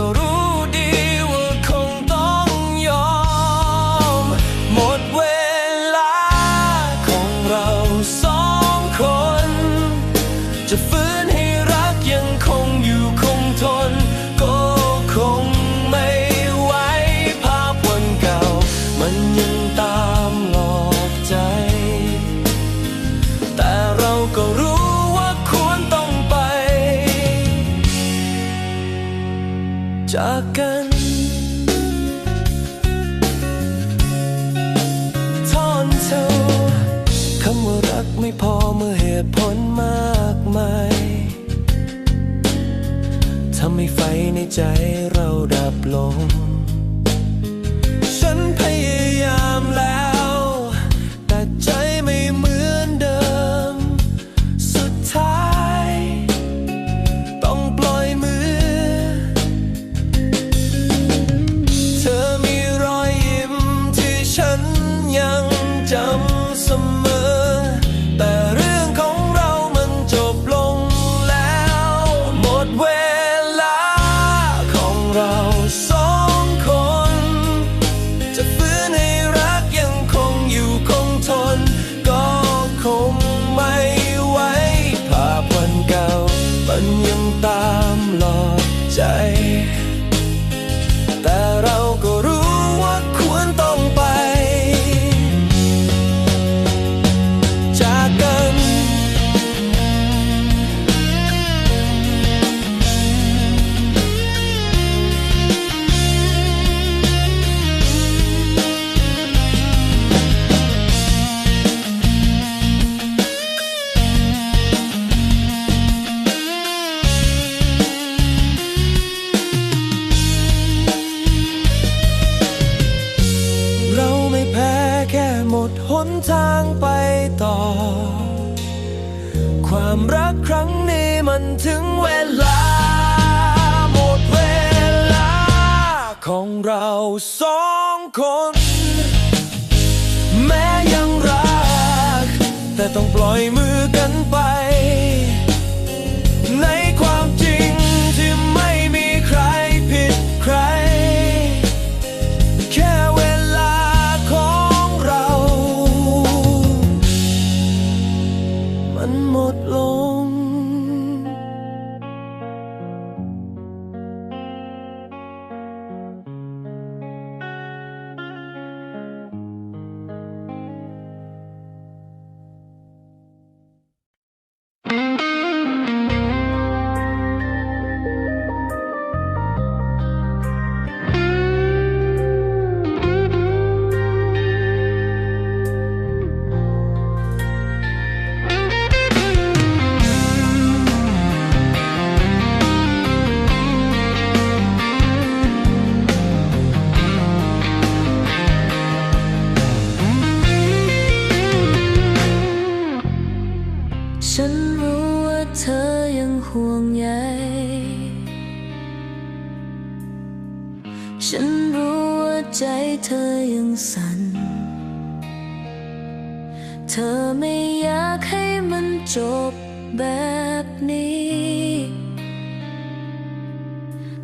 go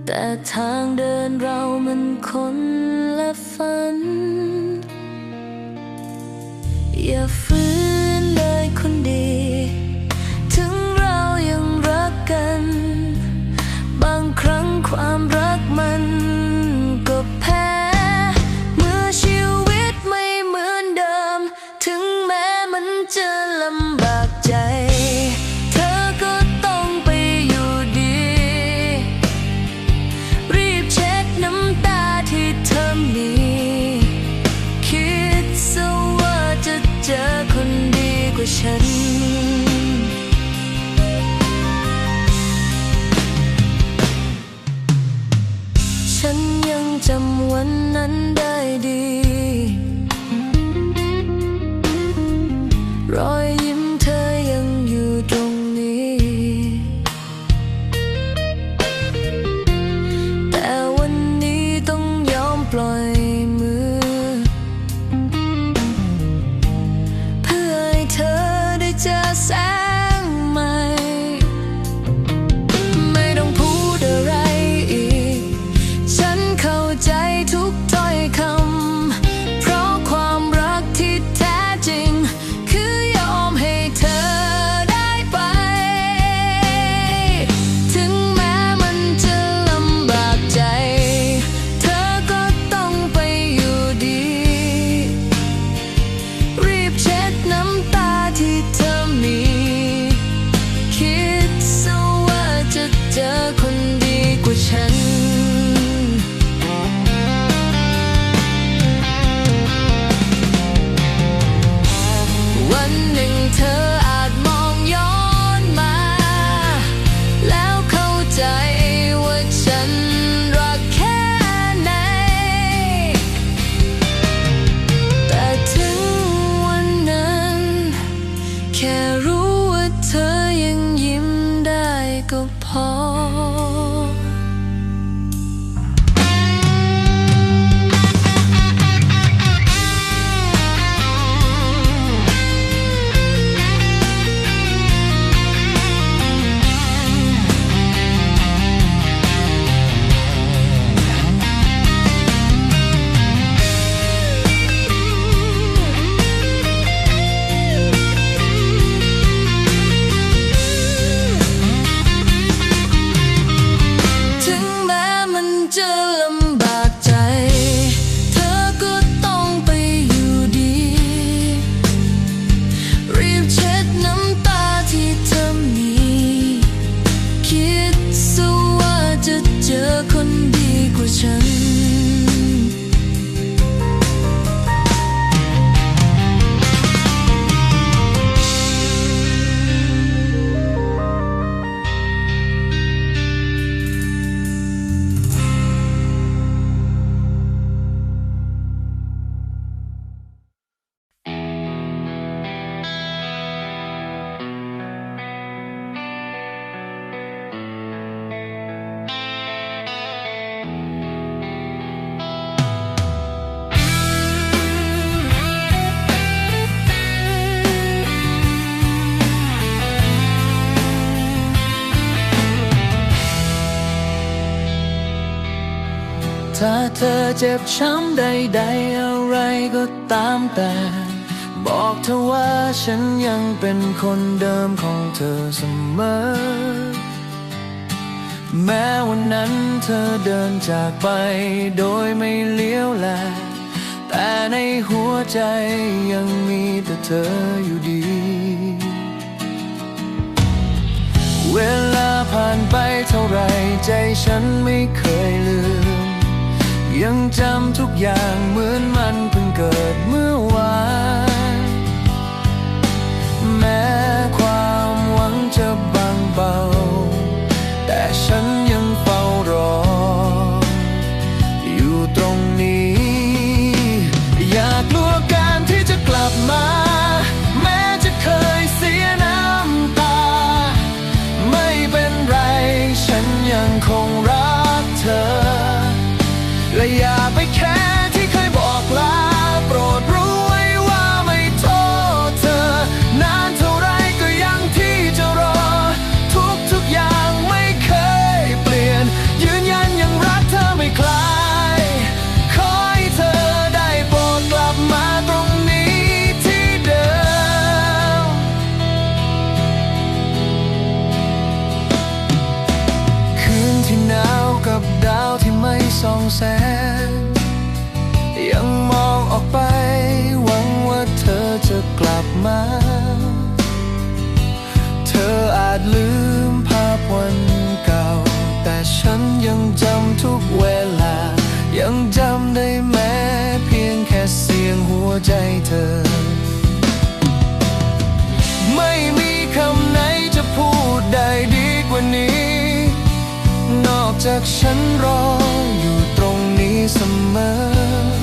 แต่ทางเดินเรามันคนละฝันอย่า angel ถ้าเธอเจ็บช้ำใดๆอะไรก็ตามแต่ บอกเธอว่าฉันยังเป็นคนเดิมของเธอเสมอ แม้วันนั้นเธอเดินจากไปโดยไม่เลี้ยวแล แต่ในหัวใจยังมีแต่เธออยู่ดี เวลาผ่านไปเท่าไรใจฉันไม่เคยลืม ยังจำทุกอย่างเหมือนมันเพิ่งเกิดเมื่อวาน แม้ความหวังจะบางเบา ยังจำทุกเวลา ยังจำได้แม้เพียงแค่เสียงหัวใจเธอ ไม่มีคำไหนจะพูดได้ดีกว่านี้ นอกจากฉันรออยู่ตรงนี้เสมอ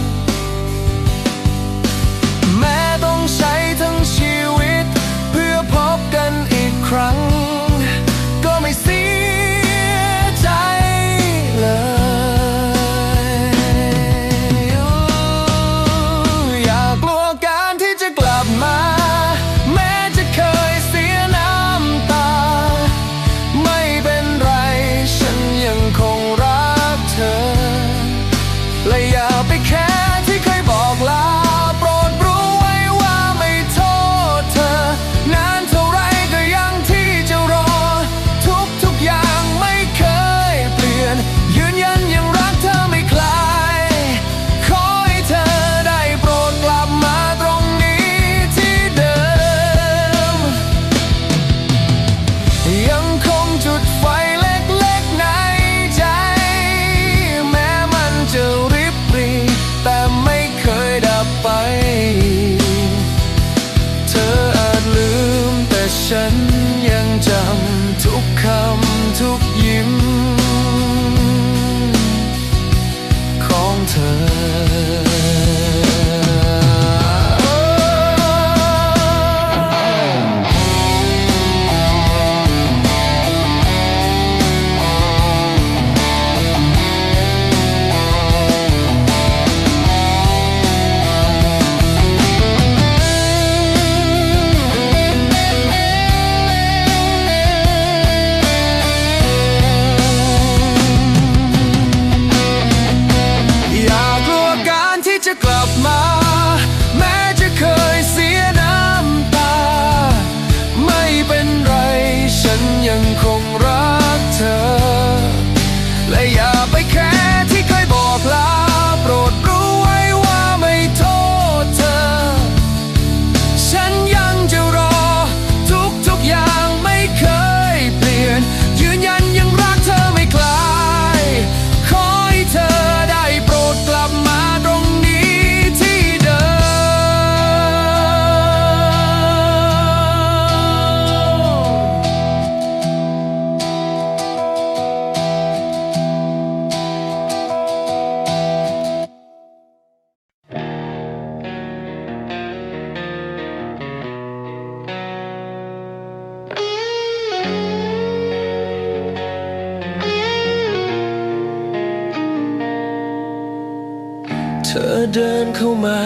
เดินเข้ามา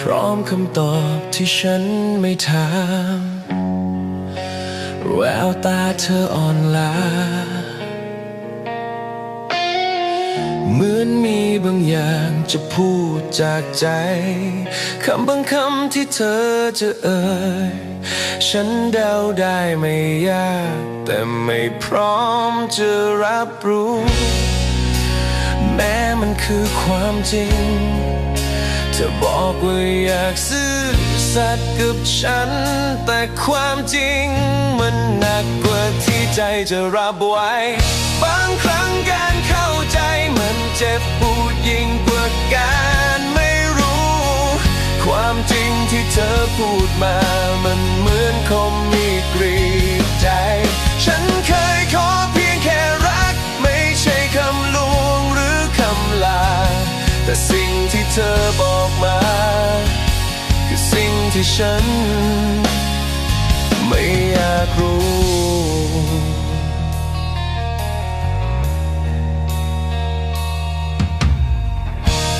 พร้อมคำตอบที่ฉันไม่ถามแววตาเธออ่อนล้าเหมือนมีบางอย่างจะพูดจากใจ คำบางคำที่เธอจะเอ่ย ฉันเดาได้ไม่ยาก แต่ไม่พร้อมจะรับรู้ คือความจริง เธอบอกว่าอยากซื่อสัตย์กับฉัน แต่ความจริง มันหนักกว่าที่ใจจะรับไว้ บางครั้งการเข้าใจมันเจ็บปวดยิ่งกว่าการไม่รู้ ความจริงที่เธอพูดมา มันเหมือนคมมีกรีดใจ แต่สิ่งที่เธอบอกมา คือสิ่งที่ฉัน ไม่อยากรู้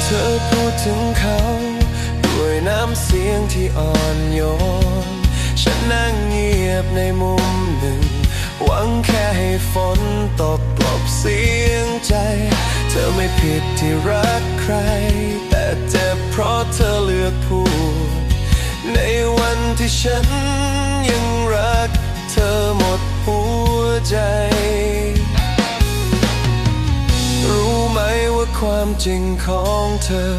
เธอพูดถึงเขา ด้วยน้ำเสียงที่อ่อนโยน ฉันนั่งเงียบในมุมหนึ่ง หวังแค่ให้ฝนตกกลบเสียงใจ ธอไม่ผิดที่รักใคร แต่เจ็บเพราะเธอเลือกพูด ในวันที่ฉันยังรัก เธอหมดหัวใจ รู้ไหมว่าความจริงของเธอ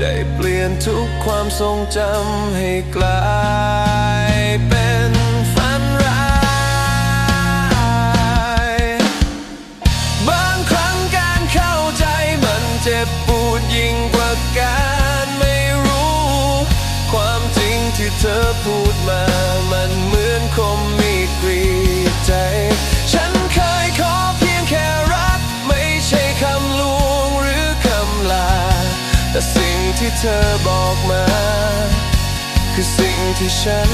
ได้เปลี่ยนทุกความทรงจำให้กลายเป็น คมมีกรีดใจ ฉันเคยขอเพียงแค่รัก ไม่ใช่คำลวงหรือคำลา แต่สิ่งที่เธอบอกมา คือสิ่งที่ฉัน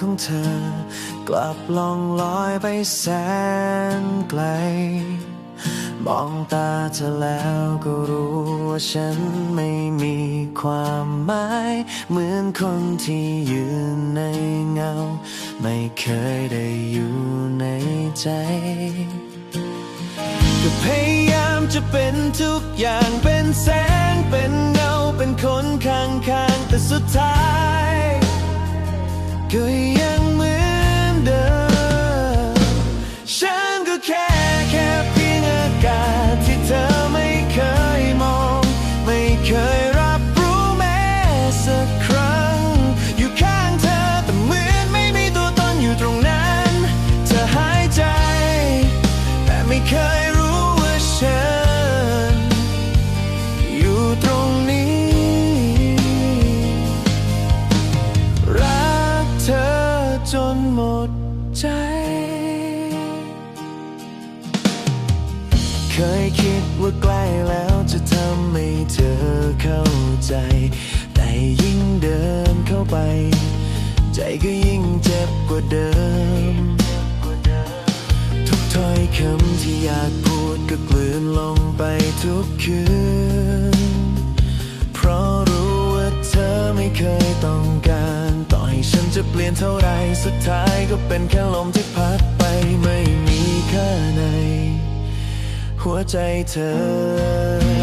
ของเธอ กลับล่องลอยไปแสนไกล มองตาเธอแล้วก็รู้ว่าฉันไม่มีความหมาย เหมือนคนที่ยืนในเงา ไม่เคยได้อยู่ในใจ ก็พยายามจะเป็นทุกอย่างเป็นแสงเป็นเงาเป็นคนข้างๆแต่สุดท้าย Good. าเดิม ทุกถ้อยคำที่อยากพูดก็กลืนลงไปทุกคืน เพราะรู้ว่าเธอไม่เคยต้องการ ต่อให้ฉันจะเปลี่ยนเท่าไรสุดท้ายก็เป็นแค่ลมที่พัดไปไม่มีค่าใน หัวใจเธอ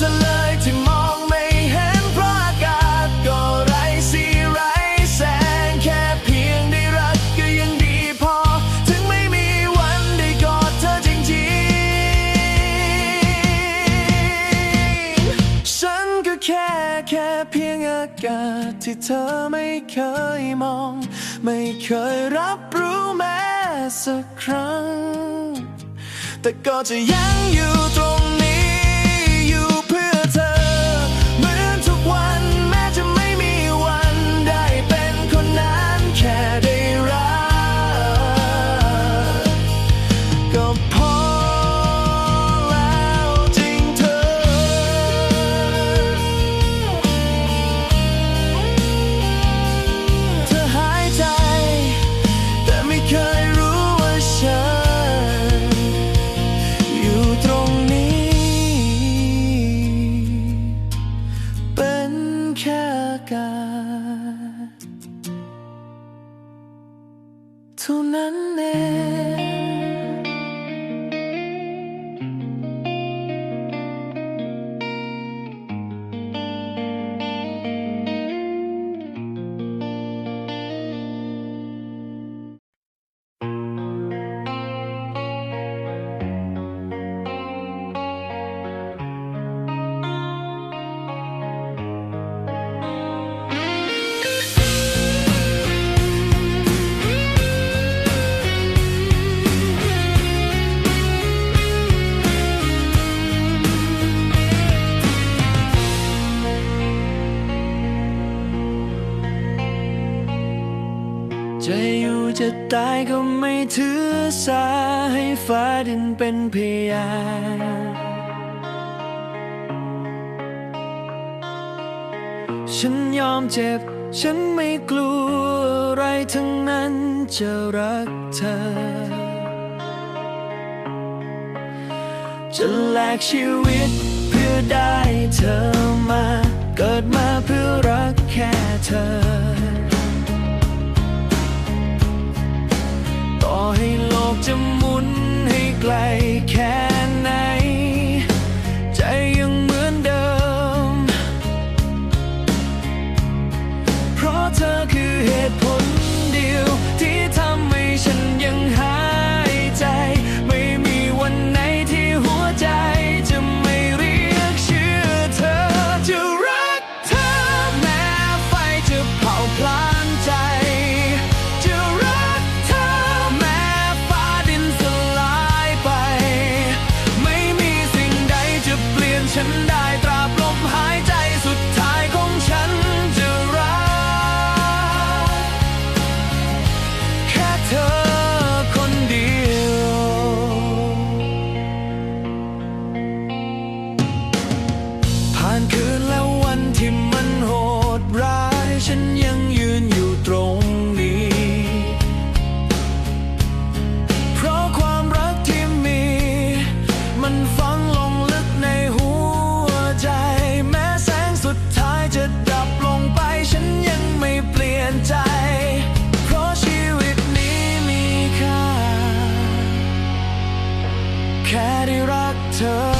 เธอยที่มองไม่เห็นเพราะอากาศก็ไร้สีไร้แสงแค่เพียงได้รักก็ยังดีพอ ถึงไม่มีวันได้กอดเธอจริงๆ ฉันก็แค่แค่เพียงอากาศที่เธอไม่เคยมอง ไม่เคยรับรู้แม้สักครั้ง แต่ก็จะยังอยู่ตรง จะอยู่จะตายก็ไม่ถือสาให้ฟ้าดินเป็นพยานฉันยอมเจ็บ ฉันไม่กลัวอะไรทั้งนั้นจะรักเธอ จะแลกชีวิตเพื่อได้เธอมา เกิดมาเพื่อรักแค่เธอ ให้โลกจะหมุนให้ไกลแค่ time